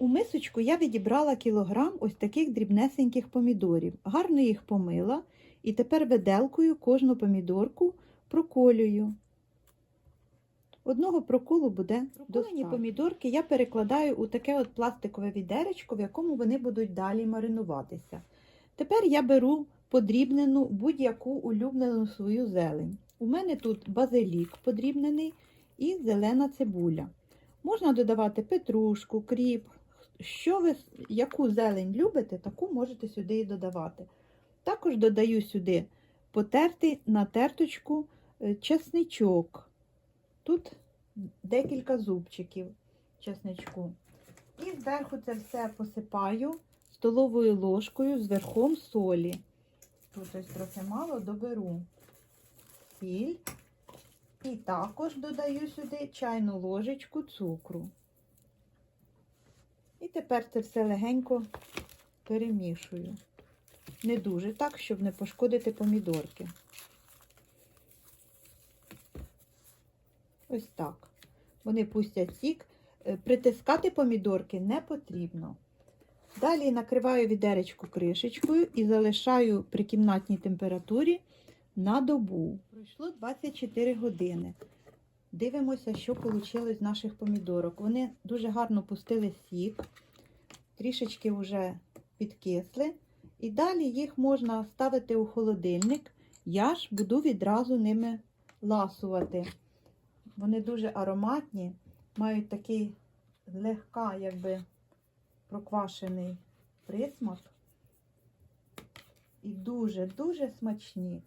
У мисочку я відібрала кілограм ось таких дрібнесеньких помідорів. Гарно їх помила і тепер виделкою кожну помідорку проколюю. Одного проколу буде Проколені помідорки я перекладаю у таке от пластикове відеречко, в якому вони будуть далі маринуватися. Тепер я беру подрібнену будь-яку улюблену свою зелень. У мене тут базилік подрібнений і зелена цибуля. Можна додавати петрушку, кріп. Що ви, яку зелень любите, таку можете сюди і додавати. Також додаю сюди потертий на терточку е, чесничок. Тут декілька зубчиків чесничку. І зверху це все посипаю столовою ложкою з верхом солі. Тут ось трохи мало доберу сіль. І також додаю сюди чайну ложечку цукру. Тепер це все легенько перемішую. Не дуже так, щоб не пошкодити помідорки. Ось так. Вони пустять сік. Е, Притискати помідорки не потрібно. Далі накриваю відеречку кришечкою і залишаю при кімнатній температурі на добу. Пройшло 24 години. Дивимося, що вийшло з наших помідорок. Вони дуже гарно пустили сік, трішечки вже підкисли. І далі їх можна ставити у холодильник. Я ж буду відразу ними ласувати. Вони дуже ароматні, мають такий легка, якби проквашений присмак. І дуже-дуже смачні.